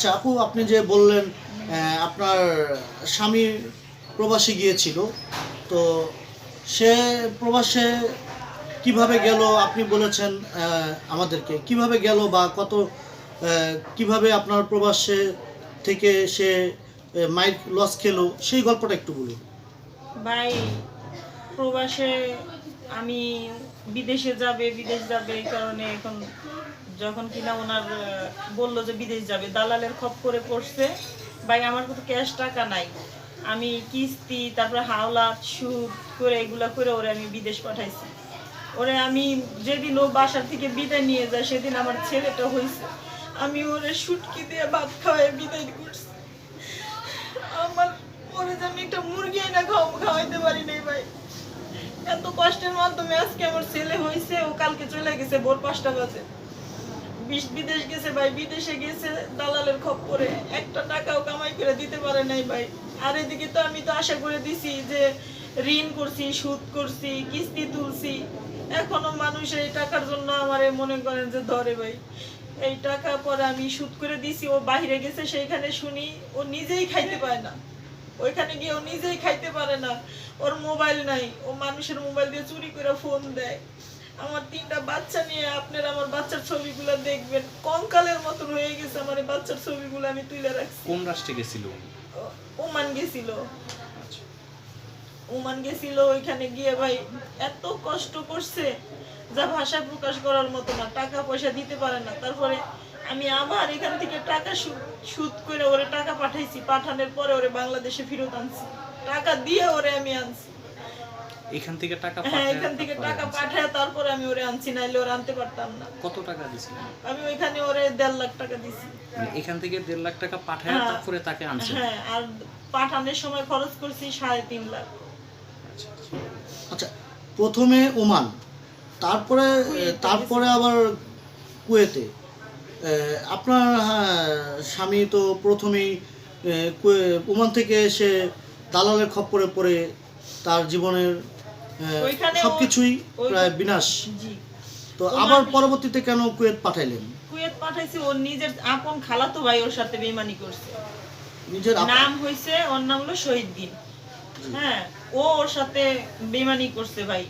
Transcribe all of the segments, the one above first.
আচ্ছা আপু আপনি যে বললেন আপনার স্বামী প্রবাসী গিয়েছিল, তো সে প্রবাসে কীভাবে গেল আপনি বলেছেন আমাদেরকে। কীভাবে গেল বা কত কীভাবে আপনার প্রবাসে থেকে সে মাইক লস খেলো, সেই গল্পটা একটু বলুন। ভাই, প্রবাসে আমি বিদেশে যাবে, বিদেশ যাবে, এই কারণে এখন যখন কিনা ওনার বলল যে বিদেশ যাবে, দালালের খপ করে পড়ছে। ভাই, আমার কত ক্যাশ টাকা নাই। আমি কিস্তি, তারপরে হাওলাত সুদ করে এগুলো করে ওরে আমি বিদেশ পাঠাইছি। ওরে আমি যেদিন ও বাসার থেকে বিদায় নিয়ে যায়, সেদিন আমার ছেলেটা হয়েছে আমি ওরে সুটকি দিয়ে ভাত খাওয়াই বিদায় করছি। আমার পরে যে আমি একটা মুরগি না খাও খাওয়াইতে পারি নাই ভাই। এত কষ্টের মাধ্যমে আজকে আমার ছেলে হয়েছে ও কালকে চলে গেছে, ভোর পাঁচটা বাজে। বিদেশ গেছে ভাই, বিদেশে গেছে দালালের খপ্পরে। একটা টাকাও কামাই করে দিতে পারে নাই ভাই। আর এদিকে তো আমি তো আশা করে দিছি যে ঋণ করছি, সুদ করছি, কিস্তি তুলছি। এখনও মানুষ এই টাকার জন্য আমার মনে করেন যে ধরে ভাই। এই টাকা পরে আমি সুদ করে দিছি, ও বাইরে গেছে, সেইখানে শুনি ও নিজেই খাইতে পায় না। ওইখানে গিয়ে ও নিজেই খাইতে পারে না। ওর মোবাইল নাই, ও মানুষের মোবাইল দিয়ে চুরি করে ফোন দেয়। আমার তিনটা বাচ্চা নিয়ে আপনারা আমার বাচ্চার ছবিগুলো দেখবেন। কঙ্কালের মতন হয়ে গেছে আমার এই বাচ্চার ছবিগুলো আমি তুলে রাখছি। কোন রাষ্ট্রে গেছিল উনি? ওমান গেছিল। আচ্ছা। ওমান গেছিল ওইখানে গিয়ে ভাই এত কষ্ট করছে যা ভাষায় প্রকাশ করার মতো না টাকা পয়সা দিতে পারে না। তারপরে আমি আবার এখান থেকে টাকা সুদ করে ওরে টাকা পাঠাইছি পাঠানোর পরে ওরে বাংলাদেশে ফেরত আনছি। টাকা দিয়ে ওরে আমি আনছি। এখান থেকে টাকা হ্যাঁ পাঠায় এখান থেকে টাকা পাঠায় তারপরে আমি ওরে আনছি নাইলে ওরে আনতে পারতাম না। কত টাকা দিছিলেন? আমি ওইখানে ওরে দেড় লাখ টাকা দিছি। মানে এখান থেকে দেড় লাখ টাকা পাঠায় হ্যাঁ। তারপরে তাকে আনছে হ্যাঁ আর পাঠানোর সময় খরচ করছি সাড়ে তিন লাখ। আচ্ছা, আচ্ছা। আচ্ছা প্রথমে ওমান তারপরে তারপরে আবার কুয়েতে। আপনার হ্যাঁ, স্বামী তো প্রথমেই কুয়ে- ওমান থেকে এসে দালালের খপ্পরে পড়ে তার জীবনের সবকিছুই প্রায় বিনাশ। তো আবার পরবর্তীতে কেন কুয়েত পাঠাইলেন? কুয়েত পাঠাইছি ওর নিজের আপন খালাতো ভাই ওর সাথে বেমানি করছে। নিজের নাম হয়েছে ওর নাম হলো শহীদ দিন হ্যাঁ ও ওর সাথে বেমানি করছে ভাই।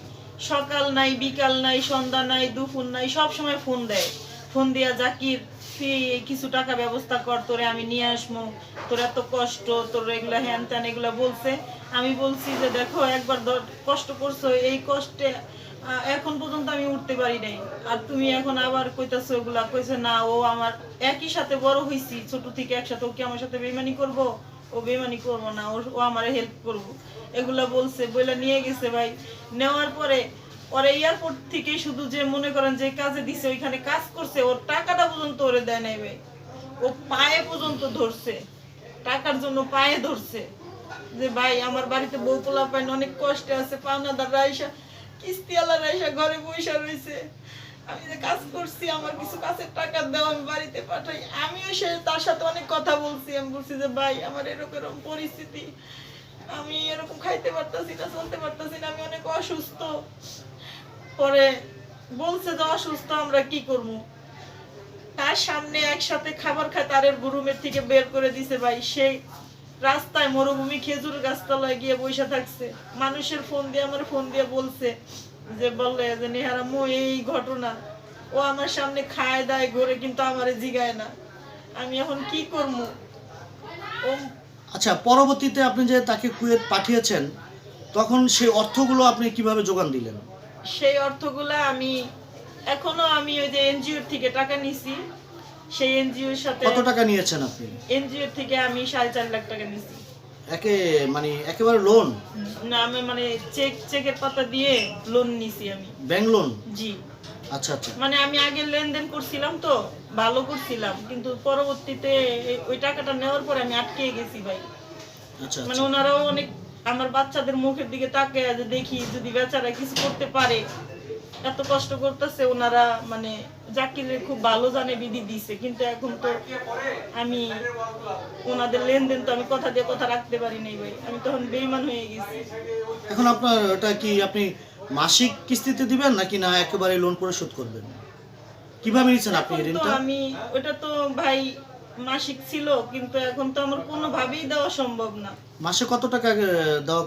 সকাল নাই বিকাল নাই সন্ধ্যা নাই দুপুর নাই সব সময় ফোন দেয়। ফোন দিয়া জাকির কিছু টাকা ব্যবস্থা কর তোরে আমি নিয়ে আসব তোর এত কষ্ট তোর এগুলা হ্যান ত্যান এগুলা বলছে। আমি বলছি যে দেখো, একবার কষ্ট করছ, এই কষ্টে এখন পর্যন্ত আমি উঠতে পারি নাই। আর তুমি এখন আবার কইতাছো ওগুলা, কইছে না, ও আমার একই সাথে বড় হইছি, ছোট থেকে একসাথে, ও কি আমার সাথে বেমানি করব? ও বেমানি করব না, ও আমার হেল্প করব। এগুলা বলছে, বইলা নিয়ে গেছে ভাই। নেওয়ার পরে, ওরে এয়ারপোর্ট থেকে শুধু যে মনে করেন যে কাজে দিছে, ওইখানে কাজ করছে, ওর টাকাটা পর্যন্ত ওরে দেয় নাই ভাই। ও পায়ে পর্যন্ত ধরছে, টাকার জন্য পায়ে ধরছে। যে ভাই, আমার বাড়িতে বউ পোলা পাইন অনেক কষ্টে আছে, পাওনাদার রাইসা, কিস্তি আলা রাইসা ঘরে বইসা রয়েছে আমি যে কাজ করছি, আমার কিছু কাছের টাকা দাও, আমি বাড়িতে পাঠাই। আমিও সে তার সাথে অনেক কথা বলছি, আমি বলছি যে ভাই, আমার এরকম পরিস্থিতি। আমি এরকম খাইতে পারতাছি না, চলতে পারতাছি না, আমি অনেক অসুস্থ। পরে বলছে যে অসুস্থ, আমরা কি করব? তার সামনে একসাথে খাবার খায়, তারের রুমের থেকে বের করে দিছে ভাই। সেই রাস্তায় মরুভূমি খেজুর গাছতলায় গিয়ে বসে থাকছে। মানুষের ফোন দিয়ে আমার ফোন দিয়ে বলছে যে বলে যে নেহারা মো এই ঘটনা। ও আমার সামনে খায় দায় ঘরে কিন্তু আমারে জিগায় না। আমি এখন কি করব? ও আচ্ছা পরবর্তীতে আপনি যে তাকে কুয়েত পাঠিয়েছেন তখন সেই অর্থগুলো আপনি কীভাবে যোগান দিলেন? সেই অর্থগুলো আমি এখনও আমি ওই যে এনজিওর থেকে টাকা নিছি। সেই এনজিওর সাথে কত টাকা নিয়েছেন আপনি? এনজিওর থেকে আমি সাড়ে চার লাখ টাকা নিছি একে মানে একেবারে লোন না আমি মানে চেক চেকের পাতা দিয়ে লোন নিছি আমি। ব্যাংক লোন জি। আচ্ছা আচ্ছা। মানে আমি আগে লেনদেন করছিলাম তো ভালো করছিলাম কিন্তু পরবর্তীতে ওই টাকাটা নেওয়ার পরে আমি আটকে গেছি ভাই। আচ্ছা মানে আচ্ছা ওনারাও অনেক আমার বাচ্চাদের মুখের দিকে তাকে যে দেখি যদি বেচারা কিছু করতে পারে। এত কষ্ট করতেছে ওনারা মানে জাকিরে খুব ভালো জানে বিধি দিছে। কিন্তু এখন তো আমি ওনাদের লেনদেন তো আমি কথা দিয়ে কথা রাখতে পারি নাই ভাই। আমি তখন বেইমান হয়ে গেছি। এখন আপনার ওটা কি আপনি মাসিক কিস্তিতে দিবেন নাকি না একেবারে লোন পরিশোধ করবেন? কীভাবে নিচ্ছেন আপনি তো ঋণটা? আমি ওটা তো ভাই মাসিক ছিল কিন্তু এখন তো আমার কোনোভাবেই দেওয়া সম্ভব না। মাসে কত টাকা দেওয়া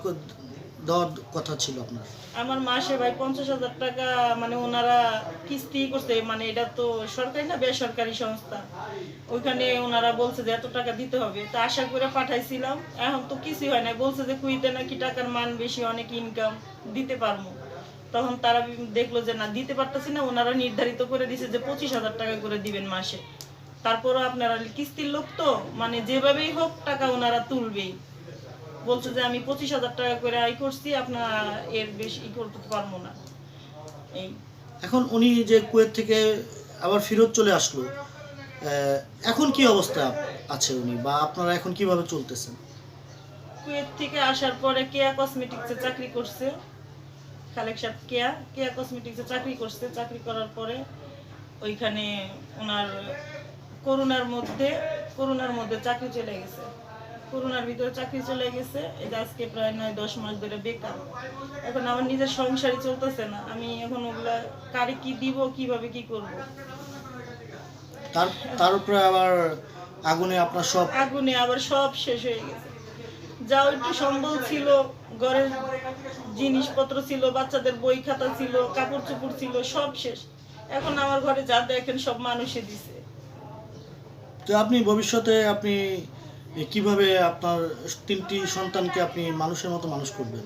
দেওয়ার কথা ছিল আপনার? আমার মাসে ভাই পঞ্চাশ হাজার টাকা মানে ওনারা কিস্তি করছে মানে এটা তো সরকারি না, বেসরকারি সংস্থা। ওইখানে ওনারা বলছে যে এত টাকা দিতে হবে। তা আশা করে পাঠাইছিলাম, এখন তো কিছুই হয় না বলছে যে কুইতে নাকি টাকার মান বেশি, অনেক ইনকাম দিতে পারব। তখন তারা দেখল যে না, দিতে পারতেছি না, ওনারা নির্ধারিত করে দিছে যে পঁচিশ হাজার টাকা করে দিবেন মাসে। তারপরও আপনারা কিস্তির লোক তো মানে যেভাবেই হোক টাকা ওনারা তুলবেই। বলছে যে আমি পঁচিশ হাজার টাকা করে আয় করছি আপনার এর বেশি ই করতে পারব না। এই। এখন উনি যে কুয়েত থেকে আবার ফেরত চলে আসলো এখন কি অবস্থা আছে উনি বা আপনারা এখন কীভাবে চলতেছেন? কুয়েত থেকে আসার পরে কেয়া কসমেটিক্সে চাকরি করছে সাহেব কেয়া কেয়া কসমেটিক্সে চাকরি করছে চাকরি করার পরে ওইখানে ওনার করোনার মধ্যে করোনার মধ্যে চাকরি চলে গেছে। করোনার ভিতরে চাকরি চলে গেছে। যে আজকে প্রায় নয় দশ মাস ধরে বেকার। এখন আমার নিজের সংসারই চলতেছে না। আমি এখন ওগুলা কারে কি দিব কীভাবে কি করব? তার তার উপরে আবার আগুনে আপনার সব আগুনে আবার সব শেষ হয়ে গেছে। যাও একটু সম্বল ছিল ঘরের জিনিসপত্র ছিল বাচ্চাদের বই খাতা ছিল কাপড় চোপড় ছিল সব শেষ। এখন আমার ঘরে যা দেখেন সব মানুষে দিছে। তো আপনি ভবিষ্যতে আপনি কীভাবে আপনার তিনটি সন্তানকে আপনি মানুষের মতো মানুষ করবেন?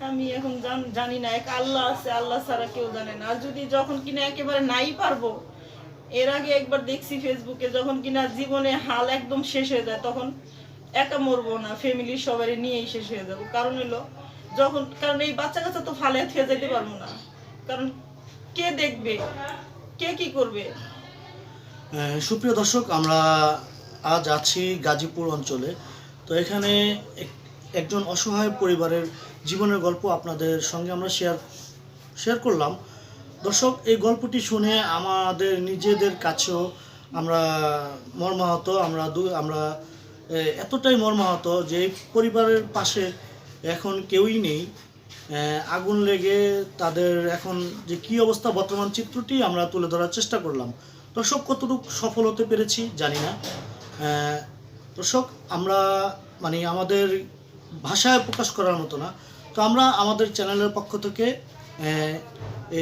আমি এখন জান- না এক আল্লাহ আছে আল্লাহ ছাড়া কেউ জানে না। আর যদি যখন কিনা একেবারে নাই পারব এর আগে একবার দেখছি ফেসবুকে যখন কিনা জীবনে হাল একদম শেষ হয়ে যায় তখন একা মরবো না ফ্যামিলির সবারই নিয়েই শেষ হয়ে যাব। কারণ হলো যখন কারণ এই বাচ্চা কাচ্চা তো ফালে থেকে যেতে পারব না। কারণ কে দেখবে? কে কি করবে? সুপ্রিয় দর্শক আমরা আজ আছি গাজীপুর অঞ্চলে। তো এখানে এক- একজন অসহায় পরিবারের জীবনের গল্প আপনাদের সঙ্গে আমরা শেয়ার শেয়ার করলাম। দর্শক, এই গল্পটি শুনে আমাদের নিজেদের কাছেও আমরা মর্মাহত, আমরা আমরা এতটাই মর্মাহত যে পরিবারের পাশে এখন কেউই নেই। আগুন লেগে তাদের এখন যে কি অবস্থা বর্তমান চিত্রটি আমরা তুলে ধরার চেষ্টা করলাম। দর্শক, কতটুকু সফল হতে পেরেছি জানি না। দর্শক, আমরা মানে আমাদের ভাষায় প্রকাশ করার মতো না। তো আমরা আমাদের চ্যানেলের পক্ষ থেকে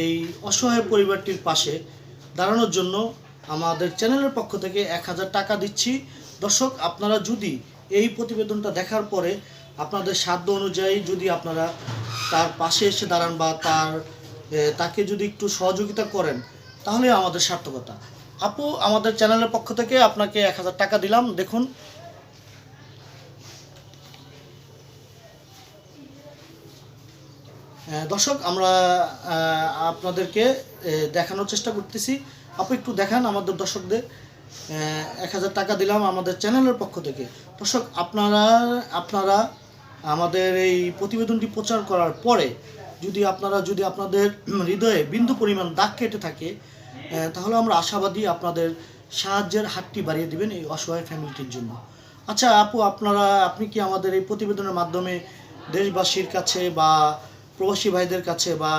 এই অসহায় পরিবারটির পাশে দাঁড়ানোর জন্য আমাদের চ্যানেলের পক্ষ থেকে এক হাজার টাকা দিচ্ছি। দর্শক, আপনারা যদি এই প্রতিবেদনটা দেখার পরে আপনাদের সাধ্য অনুযায়ী যদি আপনারা তার পাশে এসে দাঁড়ান বা তার তাকে যদি একটু সহযোগিতা করেন, তাহলে আমাদের সার্থকতা। আপু, আমাদের চ্যানেলের পক্ষ থেকে আপনাকে এক হাজার টাকা দিলাম, দেখুন। দর্শক, আমরা আপনাদেরকে দেখানোর চেষ্টা করতেছি। আপু, একটু দেখান আমাদের দর্শকদের। এক হাজার টাকা দিলাম আমাদের চ্যানেলের পক্ষ থেকে। দর্শক, আপনারা আপনারা আমাদের এই প্রতিবেদনটি প্রচার করার পরে যদি আপনারা, যদি আপনাদের হৃদয়ে বিন্দু পরিমাণ দাগ কেটে থাকে তাহলে আমরা আশাবাদী আপনাদের সাহায্যের হাতটি বাড়িয়ে দিবেন এই অসহায় ফ্যামিলিটির জন্য। আচ্ছা আপু, আপনারা, আপনি কি আমাদের এই প্রতিবেদনের মাধ্যমে দেশবাসীর কাছে বা প্রবাসী ভাইদের কাছে বা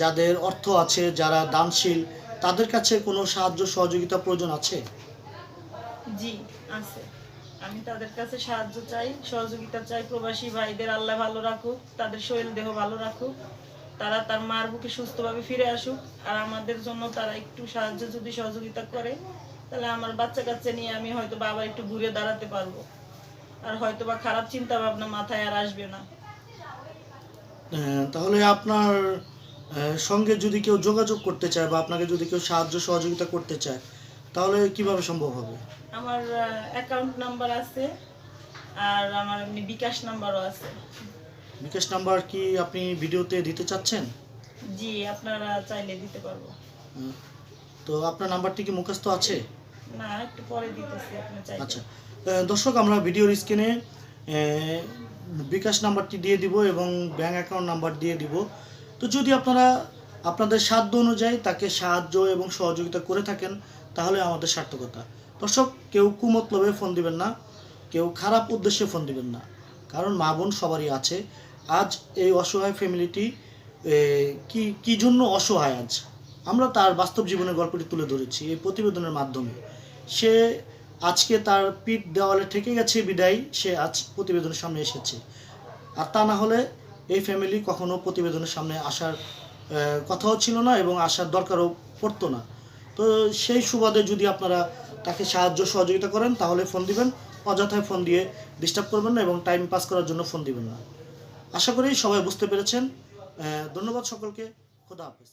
যাদের অর্থ আছে, যারা দানশীল, তাদের কাছে কোনো সাহায্য সহযোগিতা প্রয়োজন আছে? জি, আছে। আমি তাদের কাছে সাহায্য চাই, সহযোগিতা চাই প্রবাসী ভাইদের, আল্লাহ ভালো রাখুক, তাদের শরীর দেহ ভালো রাখুক। তারা তার মার বুকে সুস্থভাবে ফিরে আসুক আর আমাদের জন্য তারা একটু সাহায্য যদি সহযোগিতা করে তাহলে আমার বাচ্চা কাচ্চা নিয়ে আমি হয়তো বা আবার একটু ঘুরে দাঁড়াতে পারব। আর হয়তো বা খারাপ চিন্তা ভাবনা মাথায় আর আসবে না। আহ, তাহলে আপনার সঙ্গে যদি কেউ যোগাযোগ করতে চায় বা আপনাকে যদি কেউ সাহায্য সহযোগিতা করতে চায় তাহলে কীভাবে সম্ভব হবে? আমার অ্যাকাউন্ট নাম্বার আছে আর আমার এমনি বিকাশ নাম্বারও আছে। বিকাশ নাম্বার কি আপনি ভিডিওতে দিতে চাচ্ছেন? জি আপনারা চাইলে দিতে পারব। তো আপনার নাম্বারটি কি মুখস্থ আছে? না একটু পরে দিতেছি আপনি চাইলে। আচ্ছা। দর্শক আমরা ভিডিওর স্ক্রিনে বিকাশ নাম্বারটি দিয়ে দিব এবং ব্যাংক অ্যাকাউন্ট নাম্বার দিয়ে দিব। তো যদি আপনারা আপনাদের সাধ্য অনুযায়ী তাকে সাহায্য এবং সহযোগিতা করে থাকেন তাহলে আমাদের সার্থকতা। দর্শক কেউ কুমতলবে ফোন দিবেন না কেউ খারাপ উদ্দেশ্যে ফোন দিবেন না। কারণ মা বোন সবারই আছে। আজ এই অসহায় ফ্যামিলিটি কি কি জন্য অসহায় আজ? আমরা তার বাস্তব জীবনের গল্পটি তুলে ধরেছি এই প্রতিবেদনের মাধ্যমে। সে আজকে তার পিঠ দেওয়ালে ঠেকে গেছে বিদায়, সে আজ প্রতিবেদনের সামনে এসেছে। আর তা না হলে এই ফ্যামিলি কখনো প্রতিবেদনের সামনে আসার কথাও ছিল না এবং আসার দরকারও পড়তো না। তো সেই সুবাদে যদি আপনারা তাকে সাহায্য সহযোগিতা করেন, তাহলে ফোন দিবেন। অযথায় ফোন দিয়ে ডিস্টার্ব করবেন না এবং টাইম পাস করার জন্য ফোন দিবেন না। আশা করি সবাই বুঝতে পেরেছেন। ধন্যবাদ সকলকে। খোদা হাফেজ।